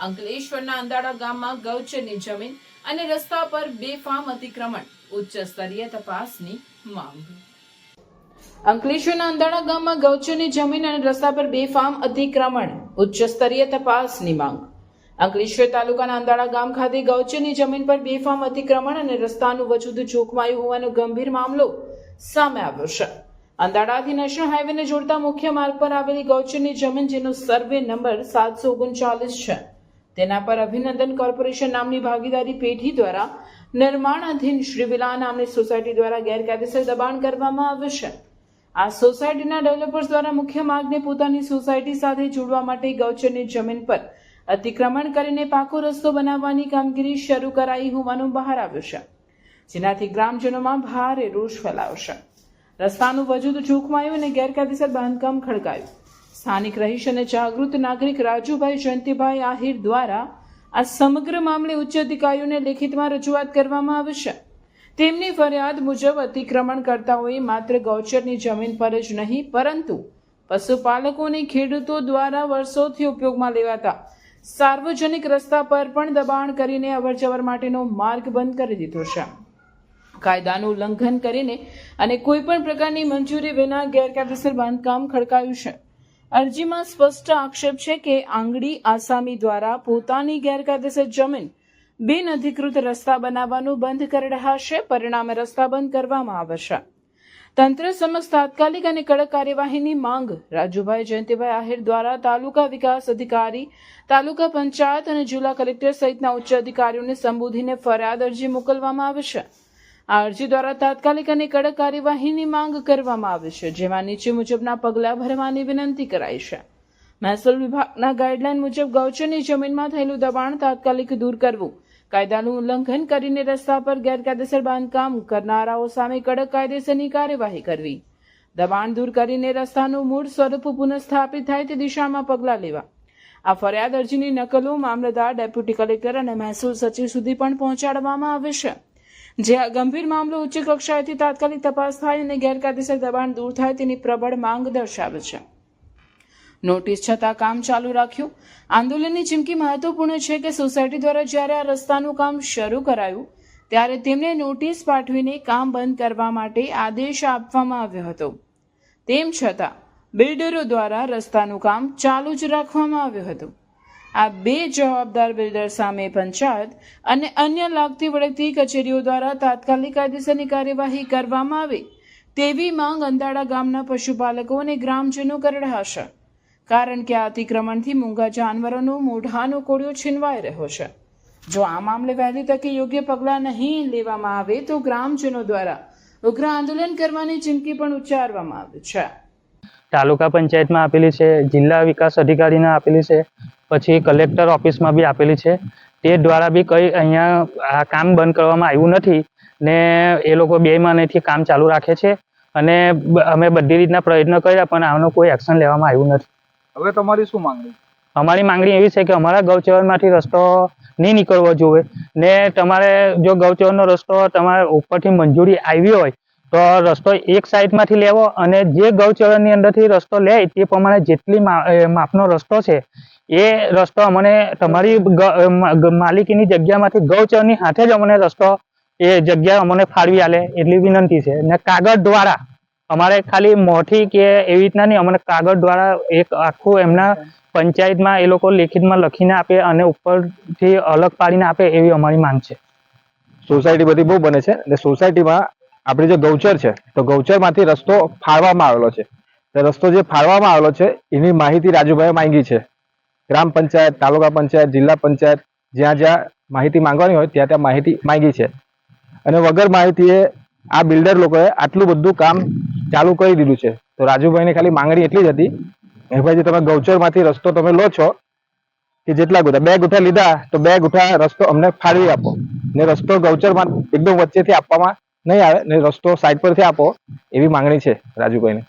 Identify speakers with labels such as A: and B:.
A: અંકલેશ્વરના અંદાડા ગામમાં ગૌચરની જમીન અને રસ્તા પર બેફામ અતિક્રમણ. ઉચ્ચ સ્તરીય તપાસની માંગ. અંકલેશ્વરના અંદાડા ગામમાં ગૌચરની જમીન અને રસ્તા પર બેફામ અતિક્રમણ. ઉચ્ચ સ્તરીય તપાસની માંગ. અંકલેશ્વર તાલુકાના અંદાડા ગામ ખાતે ગૌચરની જમીન પર બેફામ અતિક્રમણ અને રસ્તાનું વજૂદ જોખમાયું હોવાનો ગંભીર મામલો સામે આવ્યો છે. અંદાડાથી નેશનલ હાઈવેને જોડતા મુખ્ય માર્ગ પર આવેલી ગૌચરની જમીન, જેનો સર્વે નંબર સાતસો ઓગણચાલીસ છે. તેના પર અભિનંદન કોર્પોરેશન નામની ભાગીદારી પેઢી દ્વારા નિર્માણાધીન શ્રીવિલા નામની સોસાયટી દ્વારા ગેરકાયદેસર દબાણ કરવામાં આવ્યું છે. આ સોસાયટીના ડેવલપર્સ દ્વારા મુખ્ય માર્ગને પોતાની સોસાયટી સાથે જોડવા માટે ગૌચરની જમીન પર અતિક્રમણ કરીને પાકો રસ્તો બનાવવાની કામગીરી શરૂ કરાઈ હોવાનું બહાર આવ્યું છે. જેનાથી ગ્રામજનોમાં ભારે રોષ ફેલાયો છે. રસ્તાનું વજૂદ જોખમાયું અને ગેરકાયદેસર બાંધકામ ખડકાયું. સ્થાનિક રહીશ અને જાગૃત નાગરિક રાજુભાઈ જયંતિભાઈ આહિર દ્વારા આ સમગ્ર મામલે ઉચ્ચ અધિકારીઓને લેખિતમાં રજૂઆત કરવામાં આવશે તેમની ફરિયાદ મુજબ અતિક્રમણકર્તાઓએ માત્ર ગૌચરની જમીન પર જ નહીં, પરંતુ પશુપાલકોને ખેડૂતો દ્વારા વર્ષોથી ઉપયોગમાં લેવાતા સાર્વજનિક રસ્તા પર પણ દબાણ કરીને અવરજવર માટેનો માર્ગ બંધ કરી દીધો છે. કાયદાનું ઉલ્લંઘન કરીને અને કોઈ પણ પ્રકારની મંજૂરી વિના ગેરકાયદેસર બાંધકામ ખડકાયું છે. અરજીમાં સ્પષ્ટ આક્ષેપ છે કે આંગડી આસામી દ્વારા પોતાની ગેરકાયદેસર જમીન બિન અધિકૃત રસ્તા બનાવવાનું બંધ કરી રહ્યા છે. પરિણામે રસ્તા બંધ કરવામાં આવશે. તંત્ર સમક્ષ તાત્કાલિક અને કડક કાર્યવાહીની માંગ રાજુભાઈ જયંતિભાઈ આહિર દ્વારા તાલુકા વિકાસ અધિકારી, તાલુકા પંચાયત અને જિલ્લા કલેક્ટર સહિતના ઉચ્ચ અધિકારીઓને સંબોધીને ફરિયાદ અરજી મોકલવામાં આવી છે. આ અરજી દ્વારા તાત્કાલિક અને કડક કાર્યવાહીની માંગ કરવામાં આવી છે, જેમાં નીચે મુજબના પગલાં ભરવાની વિનંતી કરાઈ છે. મહેસૂલ વિભાગના ગાઈડલાઈન મુજબ ગૌચરની જમીનમાં થયેલું દબાણ તાત્કાલિક દૂર કરવું, કાયદાનું ઉલ્લંઘન કરીને રસ્તા પર ગેરકાયદેસર બાંધકામ કરનારાઓ સામે કડક કાયદેસરની કાર્યવાહી કરવી. દબાણ દૂર કરીને રસ્તાનું મૂળ સ્વરૂપ પુનઃસ્થાપિત થાય તે દિશામાં પગલાં લેવા. આ ફરિયાદ અરજીની નકલો મામલતદાર, ડેપ્યુટી કલેક્ટર અને મહેસૂલ સચિવ સુધી પણ પહોંચાડવામાં આવે છે. જે આ ગંભીર મામલો ઉચ્ચ કક્ષાએથી તાત્કાલિક તપાસ થાય અને ગેરકાયદેસર દબાણ દૂર થાય તેની પ્રબળ માંગ દર્શાવે છે. નોટિસ છતાં કામ ચાલુ રાખ્યું. આંદોલનની ચીમકી મહત્વપૂર્ણ છે કે સોસાયટી દ્વારા જ્યારે આ રસ્તાનું કામ શરૂ કરાયું, ત્યારે તેમને નોટિસ પાઠવીને કામ બંધ કરવા માટે આદેશ આપવામાં આવ્યો હતો. તેમ છતાં, બિલ્ડરો દ્વારા રસ્તાનું કામ ચાલુ જ રાખવામાં આવ્યું હતું. આ બે જવાબદાર બિલ્ડર સામે પંચાયત અને અન્ય લાગતી વળગતી કચેરીઓ દ્વારા તાત્કાલિક કાયદેસરની કાર્યવાહી કરવામાં આવે. તેવી માંગ અંદાડા ગામના પશુપાલકો અને ગ્રામજનો કરી રહ્યા છે. કારણ કે આ અતિક્રમણથી મૂંગા જાનવરોનો મોઢાનો કોળિયો છીનવાઈ રહ્યો છે. જો આ મામલે વહેલી તકે યોગ્ય પગલાં નહીં લેવામાં આવે તો ગ્રામજનો દ્વારા ઉગ્ર આંદોલન કરવાની ચીમકી પણ ઉચ્ચારવામાં આવી છે.
B: તાલુકા પંચાયતમાં આપેલી છે, જિલ્લા વિકાસ અધિકારીને આપેલી છે પછી કલેક્ટર ઓફિસમાં બી આપેલી છે. તે દ્વારા બી કંઈ અહીંયા આ કામ બંધ કરવામાં આવ્યું નથી ને એ લોકો બે મહિનાથી કામ ચાલુ રાખે છે અને અમે બધી રીતના પ્રયત્ન કર્યા પણ આનો કોઈ એક્શન લેવામાં આવ્યું નથી.
C: હવે તમારી શું માંગણી?
B: અમારી માંગણી એવી છે કે અમારા ગૌચરમાંથી રસ્તો નહીં નીકળવો જોઈએ ને તમારે જો ગૌચરણનો રસ્તો તમારે ઉપરથી મંજૂરી આવી હોય તો રસ્તો એક સાઈડમાંથી લેવો અને જે ગૌચરણની અંદરથી રસ્તો લે તે પ્રમાણે જેટલી માપનો રસ્તો છે એ રસ્તો અમને તમારી માલિકીની જગ્યામાંથી ગૌચરની હાથે જ અમને રસ્તો એ જગ્યા અમને ફાળવી આલે એટલી વિનંતી છે. ને કાગળ દ્વારા અમારે ખાલી મોઠી કે એવી રીતના નહીં, અમને કાગળ દ્વારા એક આખું એમના પંચાયતમાં એ લોકો લેખિતમાં લખીને આપે અને ઉપરથી અલગ પાડીને આપે એવી અમારી માંગ છે.
D: સોસાયટી બધી બહુ બને છે એટલે સોસાયટીમાં આપણી જે ગૌચર છે, તો ગૌચરમાંથી રસ્તો ફાળવામાં આવેલો છે. રસ્તો જે ફાળવામાં આવેલો છે, એની માહિતી રાજુભાઈએ માંગી છે. ગ્રામ પંચાયત, તાલુકા પંચાયત, જિલ્લા પંચાયત જ્યાં જ્યાં માહિતી માંગવાની હોય ત્યાં ત્યાં માહિતી માંગી છે. અને વગર માહિતીએ આ બિલ્ડર લોકોએ આટલું બધું કામ ચાલુ કરી દીધું છે. તો રાજુભાઈની ખાલી માંગણી એટલી જ હતી કે ભાઈ તમે ગૌચરમાંથી રસ્તો તમે લો છો કે જેટલા ગુઠા બે ગુઠા લીધા તો બે ગુઠા રસ્તો અમને ફાળવી આપો. ને રસ્તો ગૌચરમાં એકદમ વચ્ચેથી આપવામાં નહીં આવે ને રસ્તો સાઈડ પરથી આપો એવી માંગણી છે રાજુભાઈને.